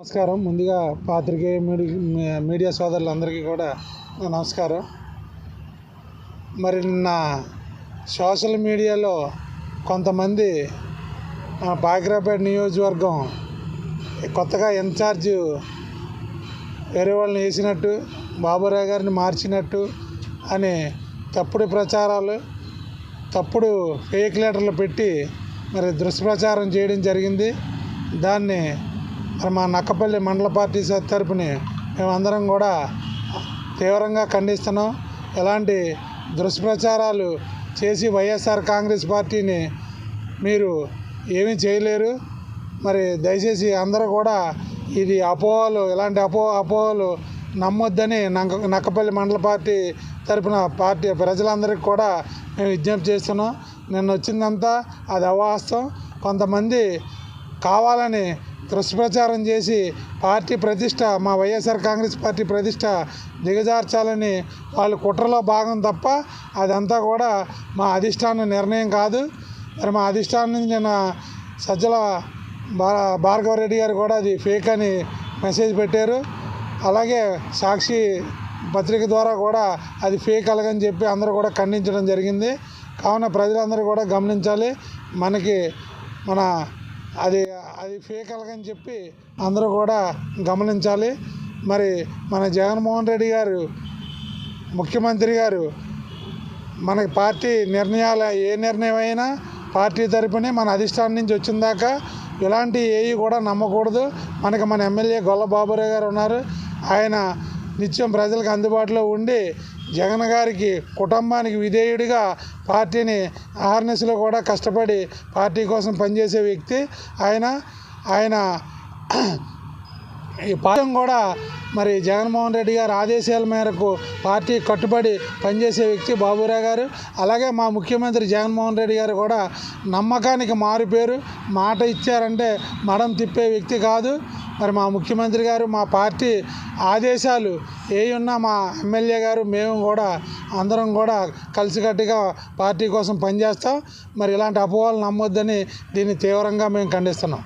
నమస్కారం. ముందుగా పాత్రికేయ మీడి- మీడియా సోదరులందరికీ కూడా నమస్కారం. మరి నిన్న సోషల్ మీడియాలో కొంతమంది బాగ్రాపేట నియోజకవర్గం కొత్తగా ఇన్ఛార్జ్ వేరే వాళ్ళని వేసినట్టు బాబురావు గారిని మార్చినట్టు అని తప్పుడు ప్రచారాలు తప్పుడు ఫేక్ లెటర్లు పెట్టి మరి దుష్ప్రచారం చేయడం జరిగింది. దాన్ని మరి మా నక్కపల్లి మండల పార్టీ తరపుని తరపున మేమందరం కూడా తీవ్రంగా ఖండిస్తున్నాం. ఎలాంటి దుష్ప్రచారాలు చేసి వైఎస్ఆర్ కాంగ్రెస్ పార్టీని మీరు ఏమీ చేయలేరు. మరి దయచేసి అందరూ కూడా ఇది అపోహలు ఇలాంటి అపో అపోహలు నమ్మొద్దని నక్క నక్కపల్లి మండల పార్టీ తరపున పార్టీ ప్రజలందరికీ కూడా మేము విజ్ఞప్తి చేస్తున్నాం. నిన్న వచ్చిందంతా అది అవాస్తవం. కొంతమంది కావాలని దుష్ప్రచారం చేసి పార్టీ ప్రతిష్ట మా వైఎస్ఆర్ కాంగ్రెస్ పార్టీ ప్రతిష్ట దిగజార్చాలని వాళ్ళు కుట్రలో భాగం తప్ప అదంతా కూడా మా అధిష్టాన నిర్ణయం కాదు. మరి మా అధిష్టానం నుంచి నిన్న సజ్జల భార్గవ రెడ్డి గారు కూడా అది ఫేక్ అని మెసేజ్ పెట్టారు. అలాగే సాక్షి పత్రిక ద్వారా కూడా అది ఫేక్ అలగని చెప్పి అందరూ కూడా ఖండించడం జరిగింది. కావున ప్రజలందరూ కూడా గమనించాలి. మనకి మన అది అది ఫేక్ అలాగని చెప్పి అందరూ కూడా గమనించాలి. మరి మన జగన్మోహన్ రెడ్డి గారు ముఖ్యమంత్రి గారు మనకి పార్టీ నిర్ణయాలు ఏ నిర్ణయం అయినా పార్టీ తరపునే మన అధిష్టానం నుంచి వచ్చిన దాకా ఇలాంటి ఏవి కూడా నమ్మకూడదు. మనకి మన ఎమ్మెల్యే గొల్ల బాబురావు గారు ఉన్నారు. ఆయన నిత్యం ప్రజలకు అందుబాటులో ఉండి జగన్ గారికి కుటుంబానికి విధేయుడిగా పార్టీని ఆర్నెస్లో కూడా కష్టపడి పార్టీ కోసం పనిచేసే వ్యక్తి ఆయన. ఆయన ఈ పాఠం కూడా మరి జగన్మోహన్ రెడ్డి గారి ఆదేశాల మేరకు పార్టీ కట్టుబడి పనిచేసే వ్యక్తి బాబురావు గారు. అలాగే మా ముఖ్యమంత్రి జగన్మోహన్ రెడ్డి గారు కూడా నమ్మకానికి మారుపేరు మాట ఇచ్చారంటే మడం తిప్పే వ్యక్తి కాదు. మరి మా ముఖ్యమంత్రి గారు మా పార్టీ ఆదేశాలు ఏ ఉన్నా మా ఎమ్మెల్యే గారు మేము కూడా అందరం కూడా కలిసికట్టుగా పార్టీ కోసం పనిచేస్తాం. మరి ఇలాంటి అపోహలు నమ్మొద్దని దీన్ని తీవ్రంగా మేము ఖండిస్తున్నాం.